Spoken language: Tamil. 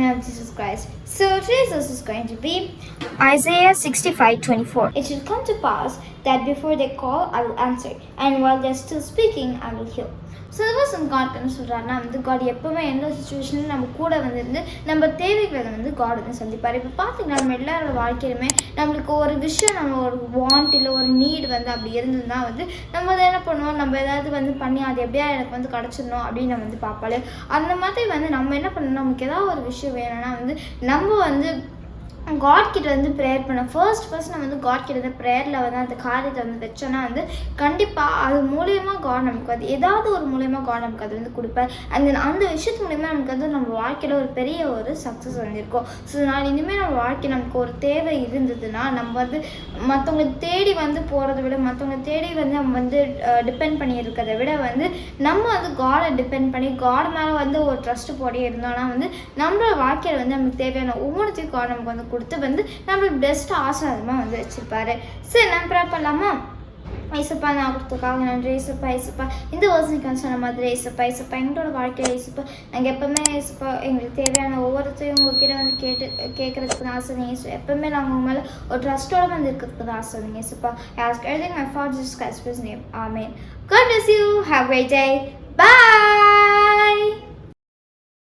of Jesus Christ. So today's verse is going to be Isaiah 65:24. It shall come to pass that before they call, I will answer, and while they're still speaking, I will heal. So வந்து காட் சொல்கிறாருன்னா வந்து காட் எப்போவுமே எந்த சுச்சுவேஷனில் நம்ம கூட வந்துருந்து நம்ம தேவைகளை வந்து காட் வந்து சந்திப்பார். இப்போ பார்த்தீங்கன்னா நம்ம எல்லாரோட வாழ்க்கையிலுமே நம்மளுக்கு ஒரு விஷயம் நம்ம ஒரு வாண்ட் இல்லை ஒரு நீட் வந்து அப்படி இருந்ததுன்னா வந்து நம்ம அதை என்ன பண்ணுவோம்? நம்ம ஏதாவது வந்து பண்ணி அது எப்படியா எனக்கு வந்து கிடச்சிடணும் அப்படின்னு நம்ம வந்து பார்ப்பாலே அந்த மாதிரி வந்து நம்ம என்ன பண்ணணும்? நமக்கு ஏதாவது ஒரு விஷயம் வேணும்னா வந்து நம்ம வந்து காட் கிட்ட வந்து ப்ரேயர் பண்ண ஃபர்ஸ்ட் ஃபர்ஸ்ட் நம்ம வந்து காட் கிட்ட வந்து ப்ரேயரில் வந்து அந்த காரியத்தை வந்து வச்சோன்னா வந்து கண்டிப்பாக அது மூலியமாக காட் நமக்கு அது ஏதாவது ஒரு மூலியமாக காட் நமக்கு அது வந்து கொடுப்பார். அந்த அந்த விஷயத்து மூலயமா நமக்கு வந்து நம்ம வாழ்க்கையில் ஒரு பெரிய ஒரு சக்ஸஸ் வந்திருக்கும் ஸோ நான் இனிமேல் நம்ம வாழ்க்கை நமக்கு ஒரு தேவை இருந்ததுன்னா நம்ம வந்து மற்றவங்களை தேடி வந்து போகிறத விட மற்றவங்களை தேடி வந்து நம்ம வந்து டிபெண்ட் பண்ணி இருக்கிறத விட வந்து நம்ம வந்து காடை டிபெண்ட் பண்ணி காட் மேலே வந்து ஒரு ட்ரஸ்ட் போடி இருந்தோம்னா வந்து நம்மளோட வாழ்க்கையில் வந்து நமக்கு தேவையான ஒவ்வொன்றுத்தையும் காட் நமக்கு வந்து கொடுத்து வந்து நம்மளுக்கு பெஸ்ட் ஆசீர்வாதமாக வந்து வச்சுருப்பாரு சரி நான் ப்ரே பண்ணலாமா ஐசப்பா நான் கொடுத்துருக்காங்க நன்றி ஐசப்பா ஐசப்பா இந்த வருஷம் சொன்ன மாதிரி ஐசப்பா ஐசப்பா எங்களோட வாழ்க்கையில் ஐசப்பா நாங்கள் எப்போவுமே ஐசப்பா எங்களுக்கு தேவையான ஒவ்வொருத்தையும் உங்ககிட்ட வந்து கேட்டு கேட்கறதுக்கு தான் ஆசை ஏசு எப்பவுமே நாங்கள் உங்க மேலே ஒரு ட்ரஸ்ட்டோட வந்து இருக்கிறதுக்கு தான் ஆசை நீங்கள் ஐசப்பா everything my father Jesus Christ's name. Amen. God bless you. You have great day. Bye